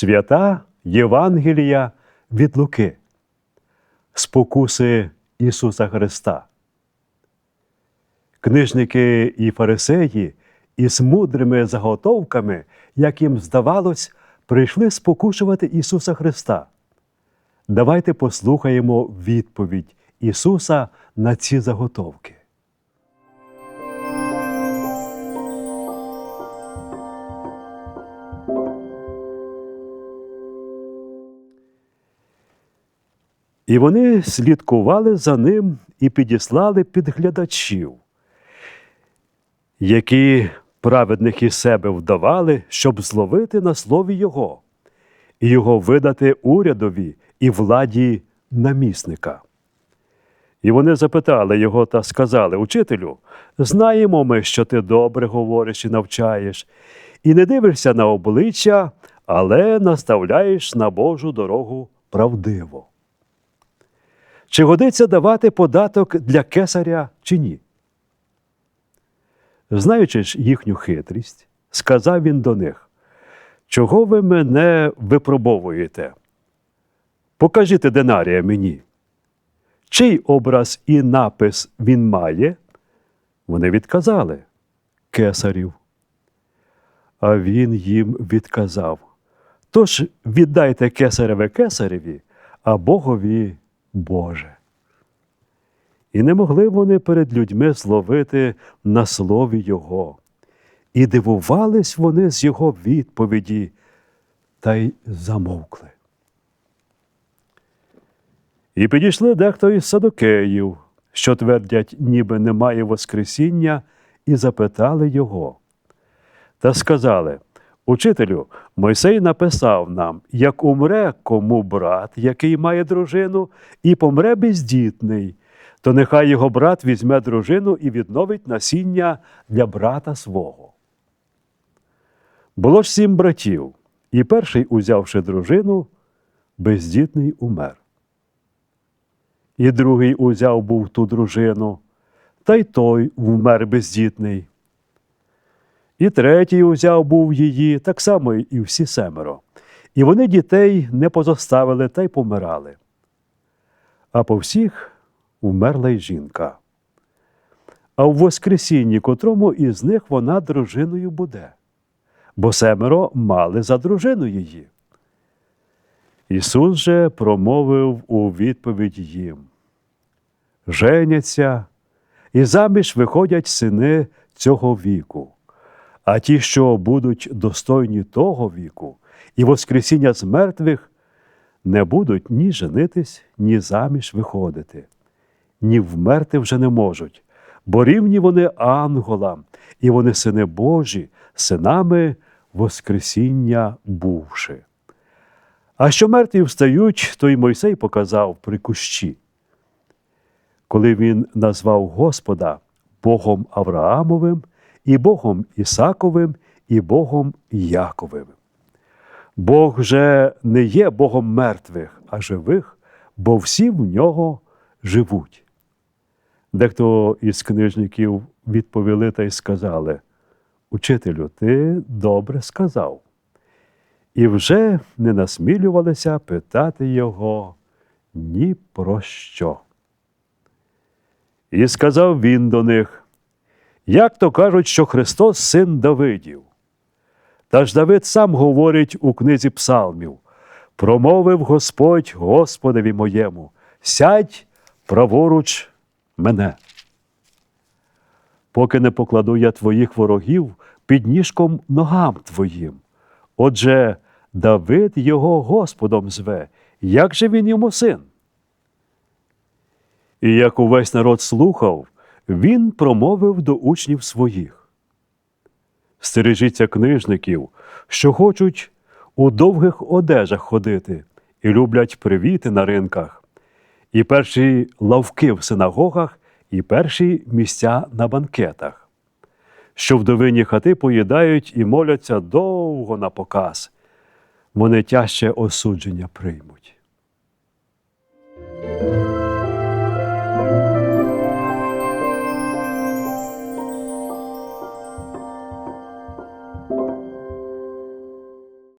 Свята Євангелія від Луки. Спокуси Ісуса Христа. Книжники і фарисеї із мудрими заготовками, як їм здавалось, прийшли спокушувати Ісуса Христа. Давайте послухаємо відповідь Ісуса на ці заготовки. І вони слідкували за ним і підіслали підглядачів, які праведних із себе вдавали, щоб зловити на слові Його, і його видати урядові і владі намісника. І вони запитали його та сказали: Учителю, знаємо ми, що ти добре говориш і навчаєш, і не дивишся на обличчя, але наставляєш на Божу дорогу правдиво. Чи годиться давати податок для кесаря чи ні? Знаючи ж їхню хитрість, сказав він до них: Чого ви мене випробовуєте? Покажіть динарія мені. Чий образ і напис він має? Вони відказали кесарів. А він їм відказав: Тож віддайте кесареве кесареві, а Богові Боже. І не могли вони перед людьми зловити на слові Його. І дивувались вони з його відповіді, та й замовкли. І підійшли дехто із садокеїв, що твердять, ніби немає Воскресіння, і запитали його. Та сказали Учителю, Мойсей написав нам, як умре кому брат, який має дружину, і помре бездітний, то нехай його брат візьме дружину і відновить насіння для брата свого. Було ж сім братів, і перший, узявши дружину, бездітний умер. І другий узяв був ту дружину, та й той вмер бездітний. І третій узяв був її, так само і всі семеро. І вони дітей не позоставили та й помирали. А по всіх умерла й жінка. А в Воскресінні котрому із них вона дружиною буде, бо семеро мали за дружину її. Ісус же промовив у відповідь їм: Женяться, і заміж виходять сини цього віку. А ті, що будуть достойні того віку і Воскресіння з мертвих, не будуть ні женитись, ні заміж виходити, ні вмерти вже не можуть, бо рівні вони анголам, і вони сини Божі, синами Воскресіння бувши. А що мертві встають, то й Мойсей показав при кущі. Коли він назвав Господа Богом Авраамовим, і Богом Ісаковим, і Богом Яковим. Бог же не є Богом мертвих, а живих, бо всі в нього живуть. Дехто із книжників відповіли та й сказали: Учителю, ти добре сказав. І вже не насмілювалися питати його ні про що. І сказав він до них. Як то кажуть, що Христос син Давидів. Та ж Давид сам говорить у книзі Псалмів: промовив Господь Господеві моєму, сядь праворуч мене. Поки не покладу я твоїх ворогів під ніжком ногам твоїм. Отже, Давид його Господом зве, як же він йому син? І як увесь народ слухав, він промовив до учнів своїх. Стережіться книжників, що хочуть у довгих одежах ходити і люблять привіти на ринках, і перші лавки в синагогах, і перші місця на банкетах, що вдовині хати поїдають і моляться довго на показ. Вони тяжче осудження приймуть.